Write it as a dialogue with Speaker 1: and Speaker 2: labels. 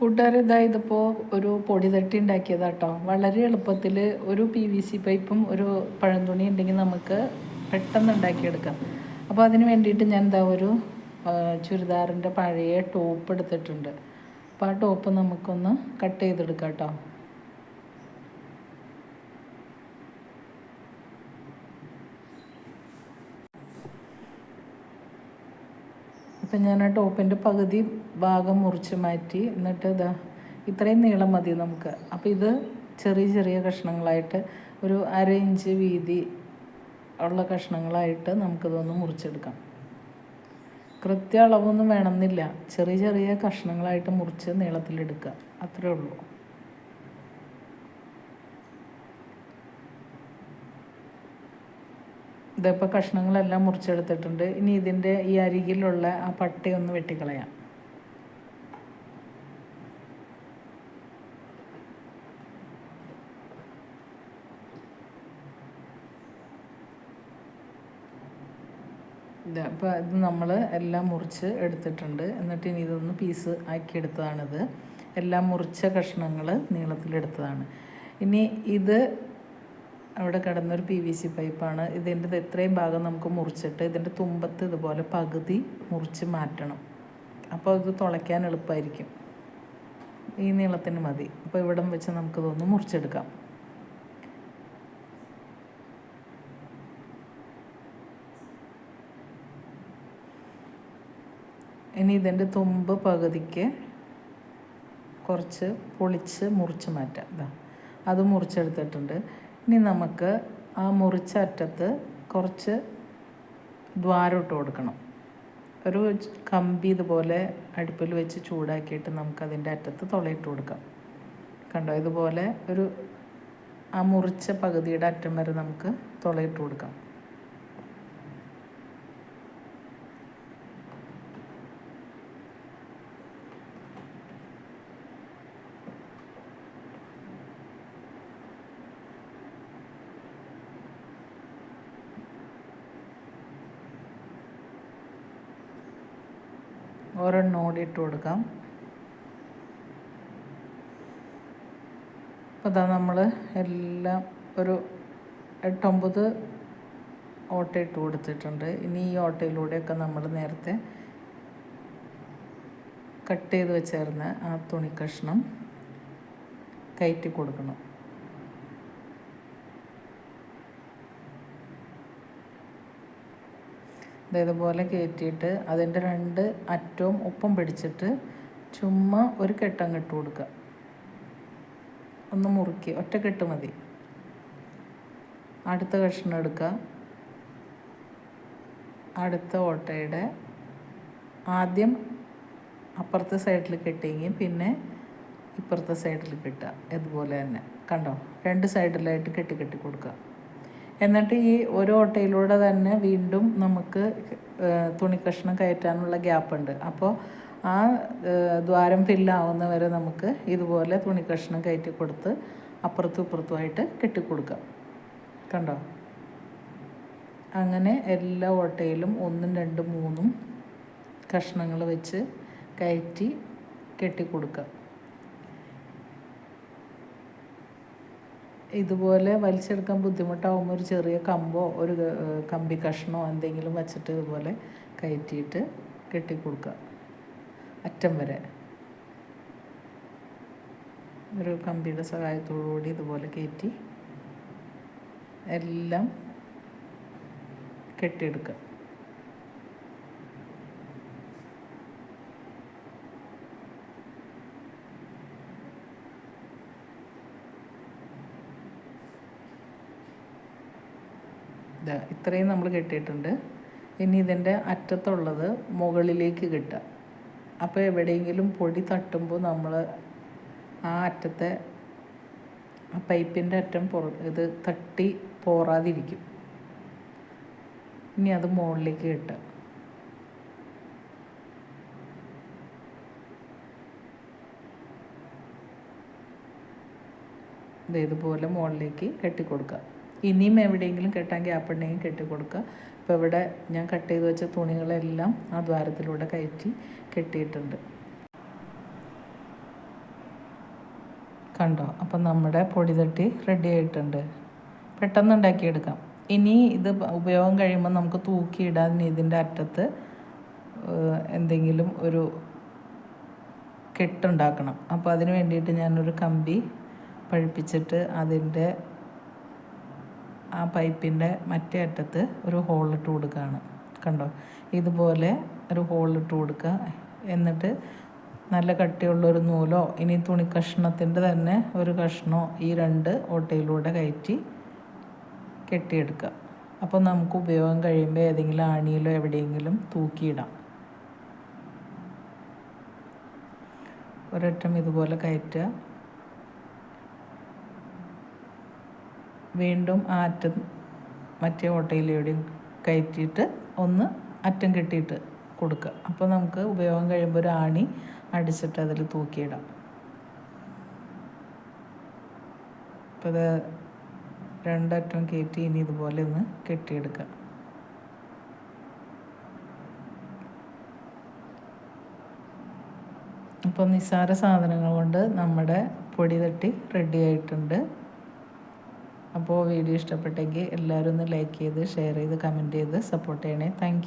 Speaker 1: കൂട്ടുകാർ ഇതാ ഇതിപ്പോൾ ഒരു പൊടി തട്ടി ഉണ്ടാക്കിയതാട്ടോ. വളരെ എളുപ്പത്തിൽ ഒരു പി വി സി പൈപ്പും ഒരു പഴംതുണി ഉണ്ടെങ്കിൽ നമുക്ക് പെട്ടെന്ന് ഉണ്ടാക്കിയെടുക്കാം. അപ്പോൾ അതിന് വേണ്ടിയിട്ട് ഞാൻ എന്താ ഒരു ചുരിദാറിന്റെ പഴയ ടോപ്പ് എടുത്തിട്ടുണ്ട്. അപ്പോൾ ആ ടോപ്പ് നമുക്കൊന്ന് കട്ട് ചെയ്തെടുക്കാം കേട്ടോ അപ്പം ഞാൻ ആ ടോപ്പിന്റെ പകുതി ഭാഗം മുറിച്ച് മാറ്റി എന്നിട്ട് ഇതാ ഇത്രയും നീളം മതി നമുക്ക്. അപ്പോൾ ഇത് ചെറിയ ചെറിയ കഷ്ണങ്ങളായിട്ട് ഒരു അര ഇഞ്ച് വീതി ഉള്ള കഷ്ണങ്ങളായിട്ട് നമുക്കിതൊന്ന് മുറിച്ചെടുക്കാം. കൃത്യ അളവൊന്നും വേണമെന്നില്ല. ചെറിയ ചെറിയ കഷ്ണങ്ങളായിട്ട് മുറിച്ച് നീളത്തിലെടുക്കുക. അത്രേ ഉള്ളൂ. ഇതിപ്പോൾ കഷ്ണങ്ങളെല്ലാം മുറിച്ചെടുത്തിട്ടുണ്ട്. ഇനി ഇതിന്റെ ഈ അരികിലുള്ള ആ പട്ടയൊന്ന് വെട്ടിക്കളയാം. അപ്പോൾ ഇത് നമ്മൾ എല്ലാം മുറിച്ച് എടുത്തിട്ടുണ്ട്. എന്നിട്ട് ഇനി ഇതൊന്ന് പീസ് ആക്കി എടുത്തതാണിത്. എല്ലാം മുറിച്ച കഷ്ണങ്ങൾ നീളത്തിലെടുത്തതാണ്. ഇനി ഇത് അവിടെ കിടന്നൊരു പി വി സി പൈപ്പാണ് ഇതിന്റെ ഇത്രയും ഭാഗം നമുക്ക് മുറിച്ചിട്ട് ഇതിന്റെ തുമ്പത്ത് ഇതുപോലെ പകുതി മുറിച്ച് മാറ്റണം. അപ്പോൾ ഇത് തുളയ്ക്കാൻ എളുപ്പമായിരിക്കും. ഈ നീളത്തിന് മതി. അപ്പോൾ ഇവിടം വെച്ച് നമുക്കിതൊന്ന് മുറിച്ചെടുക്കാം. ഇനി ഇതിന്റെ തുമ്പ് പകുതിക്ക് കുറച്ച് പൊളിച്ച് മുറിച്ച് മാറ്റാം. അത് മുറിച്ചെടുത്തിട്ടുണ്ട്. ഇനി നമുക്ക് ആ മുറിച്ച അറ്റത്ത് കുറച്ച് ദ്വാരം ഇട്ട് കൊടുക്കണം. ഒരു കമ്പി ഇതുപോലെ അടുപ്പിൽ വെച്ച് ചൂടാക്കിയിട്ട് നമുക്ക് അതിന്റെ അറ്റത്ത് തുളയിട്ട് കൊടുക്കാം. കണ്ടോ? ഇതുപോലെ ഒരു ആ മുറിച്ച പകുതിയുടെ അറ്റം വരെ നമുക്ക് തുളയിട്ട് കൊടുക്കാം. ഒരെണ്ണം കൂടി ഇട്ട് കൊടുക്കാം. അപ്പോൾ അതാ നമ്മൾ എല്ലാം ഒരു എട്ടൊമ്പത് ഓട്ട ഇട്ട് കൊടുത്തിട്ടുണ്ട്. ഇനി ഈ ഓട്ടയിലൂടെയൊക്കെ നമ്മൾ നേരത്തെ കട്ട് ചെയ്ത് വെച്ചിരുന്ന ആ തുണി കഷ്ണം കയറ്റി കൊടുക്കണം. ഇതേപോലെ കയറ്റിയിട്ട് അതിന്റെ രണ്ട് അറ്റവും ഒപ്പം പിടിച്ചിട്ട് ചുമ്മാ ഒരു കെട്ടം കെട്ട് കൊടുക്കുക. ഒന്ന് മുറുക്കി ഒറ്റ കെട്ട് മതി. അടുത്ത കഷ്ണം എടുക്കുക. അടുത്ത ഓട്ടയുടെ ആദ്യം അപ്പുറത്തെ സൈഡിൽ കെട്ടിയെങ്കിൽ പിന്നെ ഇപ്പുറത്തെ സൈഡിൽ കെട്ടുക. ഇതുപോലെ തന്നെ. കണ്ടോ? രണ്ട് സൈഡിലായിട്ട് കെട്ടി കെട്ടി കൊടുക്കുക. എന്നിട്ട് ഈ ഒരു ഓട്ടയിലൂടെ തന്നെ വീണ്ടും നമുക്ക് തുണി കഷ്ണം കയറ്റാനുള്ള ഗ്യാപ്പുണ്ട് അപ്പോൾ ആ ദ്വാരം ഫില്ലാവുന്നവരെ നമുക്ക് ഇതുപോലെ തുണി കഷ്ണം കയറ്റി കൊടുത്ത് അപ്പുറത്തും ഇപ്പുറത്തുമായിട്ട് കെട്ടിക്കൊടുക്കാം. കണ്ടോ? അങ്ങനെ എല്ലാ ഓട്ടയിലും ഒന്നും രണ്ടും മൂന്നും കഷ്ണങ്ങൾ വെച്ച് കയറ്റി കെട്ടിക്കൊടുക്കുക ഇതുപോലെ വലിച്ചെടുക്കാൻ ബുദ്ധിമുട്ടാകുമ്പോൾ ഒരു ചെറിയ കമ്പോ ഒരു കമ്പി കഷ്ണോ എന്തെങ്കിലും വെച്ചിട്ട് ഇതുപോലെ കയറ്റിയിട്ട് കെട്ടിക്കൊടുക്കുക. അറ്റം വരെ. ഒരു കമ്പിയുടെ സഹായത്തോടു കൂടി ഇതുപോലെ കയറ്റി എല്ലാം കെട്ടിയെടുക്കുക. ഇത്രയും നമ്മൾ കെട്ടിയിട്ടുണ്ട്. ഇനി ഇതിന്റെ അറ്റത്തുള്ളത് മുകളിലേക്ക് കിട്ടുക. അപ്പോൾ എവിടെയെങ്കിലും പൊടി തട്ടുമ്പോൾ നമ്മൾ ആ അറ്റത്തെ ആ പൈപ്പിന്റെ അറ്റം പുറ ഇത് തട്ടി പോറാതിരിക്കും. ഇനി അത് മുകളിലേക്ക് കിട്ടുക. ഇതേതുപോലെ മുകളിലേക്ക് കെട്ടിക്കൊടുക്കുക. ഇനിയും എവിടെയെങ്കിലും കെട്ടാൻ ഗ്യാപ്പ് ഉണ്ടെങ്കിൽ കെട്ടിക്കൊടുക്കുക. അപ്പോൾ ഇവിടെ ഞാൻ കട്ട് ചെയ്ത് വെച്ച തുണികളെല്ലാം ആ ദ്വാരത്തിലൂടെ കയറ്റി കെട്ടിയിട്ടുണ്ട്. കണ്ടോ? അപ്പം നമ്മുടെ പൊടി തട്ടി റെഡി ആയിട്ടുണ്ട്. പെട്ടെന്ന് ഉണ്ടാക്കിയെടുക്കാം. ഇനി ഇത് ഉപയോഗം കഴിയുമ്പോൾ നമുക്ക് തൂക്കിയിടാൻ ഇതിന്റെ അറ്റത്ത് എന്തെങ്കിലും ഒരു കെട്ടുണ്ടാക്കണം. അപ്പോൾ അതിന് വേണ്ടിയിട്ട് ഞാനൊരു കമ്പി പഴിപ്പിച്ചിട്ട് അതിന്റെ ആ പൈപ്പിന്റെ മറ്റേ അറ്റത്ത് ഒരു ഹോളിട്ട് കൊടുക്കുകയാണ് കണ്ടോ? ഇതുപോലെ ഒരു ഹോളിട്ട് കൊടുക്കുക. എന്നിട്ട് നല്ല കട്ടിയുള്ള ഒരു നൂലോ ഇനി തുണി കഷ്ണത്തിന്റെ തന്നെ ഒരു കഷ്ണോ ഈ രണ്ട് ഓട്ടയിലൂടെ കയറ്റി കെട്ടിയെടുക്കുക. അപ്പോൾ നമുക്ക് ഉപയോഗം കഴിയുമ്പോൾ ഏതെങ്കിലും ആണിയിലോ എവിടെയെങ്കിലും തൂക്കിയിടാം. ഒരറ്റം ഇതുപോലെ കയറ്റുക. വീണ്ടും ആ അറ്റം മറ്റേ ഓട്ടയിലൂടെയും കയറ്റിയിട്ട് ഒന്ന് അറ്റം കെട്ടിയിട്ട് കൊടുക്കുക. അപ്പോൾ നമുക്ക് ഉപയോഗം കഴിയുമ്പോൾ ഒരു ആണി അടിച്ചിട്ട് അതിൽ തൂക്കിയിടാം. അപ്പോൾ ഇത് രണ്ടറ്റം കയറ്റി ഇനി ഇതുപോലെ ഒന്ന് കെട്ടിയെടുക്കുക. അപ്പോൾ നിസ്സാര സാധനങ്ങൾ കൊണ്ട് നമ്മുടെ പൊടി തട്ടി റെഡി ആയിട്ടുണ്ട്. അപ്പോൾ വീഡിയോ ഇഷ്ടപ്പെട്ടെങ്കിൽ എല്ലാവരും ഒന്ന് ലൈക്ക് ചെയ്ത് ഷെയർ ചെയ്ത് കമന്റ് ചെയ്ത് സപ്പോർട്ട് ചെയ്യണേ. താങ്ക്